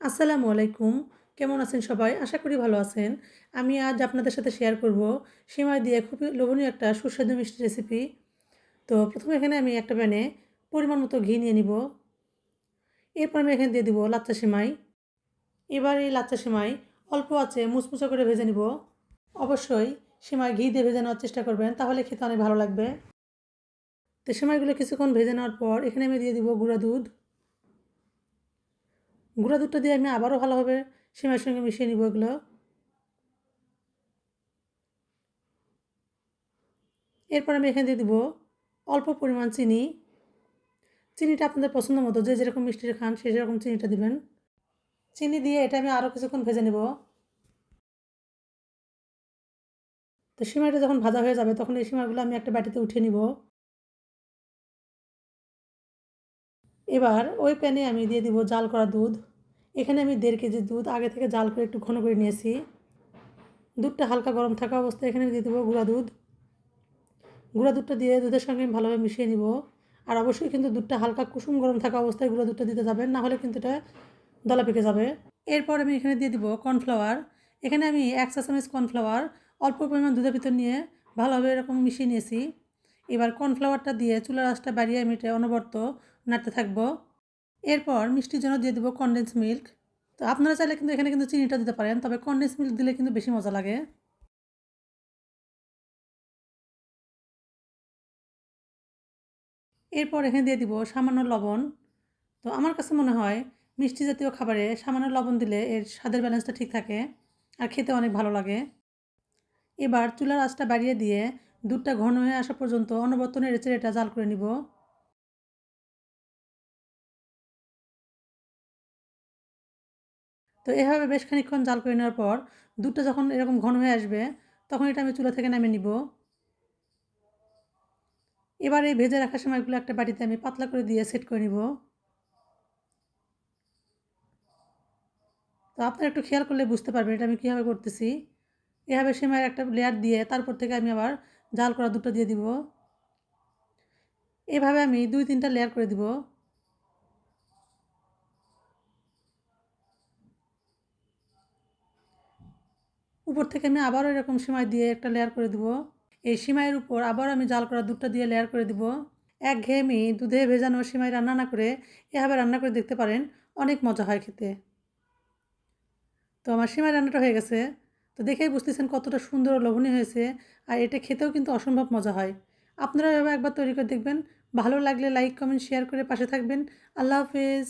আসসালামু আলাইকুম। কেমন আছেন সবাই? আশা করি ভালো আছেন। আমি আজ আপনাদের সাথে শেয়ার করব সিমাই দিয়ে খুবই লোভনীয় একটা সুস্বাদু মিষ্টি রেসিপি তো প্রথমে এখানে আমি একটা প্যানে পরিমাণ মতো ঘি নিয়ে নিব। এরপর আমি এখানে দিয়ে দিব লাচ্চা সিমাই। এবার এই লাচ্চা সিমাই অল্প আছে মুচমুচা করে ভেজে নিব। অবশ্যই সিমাই ঘি দিয়ে ভেজে নেওয়ার চেষ্টা করবেন, তাহলে খেতে অনেক ভালো লাগবে। তো সিমাইগুলো কিছুক্ষণ ভেজে নেওয়ার পর এখানে আমি দিয়ে দিব গুঁড়া দুধ। গুঁড়া দুধটা দিয়ে আমি আবারও ভালোভাবে সিমাইয়ের সঙ্গে মিশিয়ে নিব এগুলো। এরপর আমি এখানে দিয়ে দিব অল্প পরিমাণ চিনি। চিনিটা আপনাদের পছন্দ মতো, যে যেরকম মিষ্টি খান সে যেরকম চিনিটা দিবেন। চিনি দিয়ে এটা আমি আরও কিছুক্ষণ ভেজে নেব। তো সিমাইটা যখন ভাজা হয়ে যাবে তখন এই সিমাগুলো আমি একটা বাটিতে উঠিয়ে নিব। এবার ওই প্যানে আমি দিয়ে দিব জাল করা দুধ। এখানে আমি দেড় কেজি দুধ, আগে থেকে জাল করে একটু ঘন করে নিয়েছি। দুধটা হালকা গরম থাকা অবস্থায় এখানে দিয়ে দেবো গুঁড়া দুধ। গুঁড়া দুধটা দিয়ে দুধের সঙ্গে আমি ভালোভাবে মিশিয়ে নিব। আর অবশ্যই কিন্তু দুধটা হালকা কুসুম গরম থাকা অবস্থায় গুঁড়া দুধটা দিতে যাবেন, না হলে কিন্তু এটা দলা পেকে যাবে। এরপর আমি এখানে দিয়ে দিব কর্নফ্লাওয়ার। এখানে আমি এক চা চামচ কর্নফ্লাওয়ার অল্প পরিমাণ দুধের ভিতর নিয়ে ভালোভাবে এরকম মিশিয়ে নিয়েছি। এবার কর্নফ্লাওয়ারটা দিয়ে চুলার আঁচটা বাড়িয়ে আমি এটা অনবরত নাড়তে থাকব। এরপর মিষ্টির জন্য দিয়ে দেবো কনডেন্স মিল্ক তো আপনারা চাইলে কিন্তু এখানে কিন্তু চিনিটা দিতে পারেন, তবে কনডেন্স মিল্ক দিলে কিন্তু বেশি মজা লাগে। এরপর এখানে দিয়ে দিব সামান্য লবণ। তো আমার কাছে মনে হয় মিষ্টি জাতীয় খাবারে সামান্য লবণ দিলে এর স্বাদের ব্যালেন্সটা ঠিক থাকে আর খেতে অনেক ভালো লাগে। এবার চুলার আঁচটা বাড়িয়ে দিয়ে দুধটা ঘন হয়ে আসা পর্যন্ত অনবর্ত নেড়ে চেড়ে এটা জাল করে নিব। তো এভাবে বেশ খানিক্ষণ জাল করে নেওয়ার পর দুধটা যখন এরকম ঘন হয়ে আসবে, তখন এটা আমি চুলা থেকে নামিয়ে নিব। এবার এই ভেজে রাখার সময়গুলো একটা বাটিতে আমি পাতলা করে দিয়ে সেট করে নিব। তো আপনারা একটু খেয়াল করলে বুঝতে পারবেন এটা আমি কীভাবে করতেছি। এভাবে সেমাইয়ের একটা লেয়ার দিয়ে তারপর থেকে আমি আবার জাল করা দুটো দিয়ে দিব। এভাবে আমি দুই তিনটা লেয়ার করে দিব। উপর থেকে আমি আবারও এরকম সিমাই দিয়ে একটা লেয়ার করে দেবো। এই সিমাইয়ের উপর আবার আমি জাল করা দুধটা দিয়ে লেয়ার করে দিব। এক ঘেয়েমি দুধে ভেজানো সিমাই রান্না না করে এভাবে রান্না করে দেখতে পারেন, অনেক মজা হয় খেতে। তো আমার সিমাই রান্নাটা হয়ে গেছে। তো দেখেই বুঝতেছেন কতটা সুন্দর ও লোভনীয় হয়েছে আর এটা খেতেও কিন্তু অসম্ভব মজা হয়। আপনারা এভাবে একবার তৈরি করে দেখবেন। ভালো লাগলে লাইক কমেন্ট শেয়ার করে পাশে থাকবেন। আল্লাহ হাফেজ।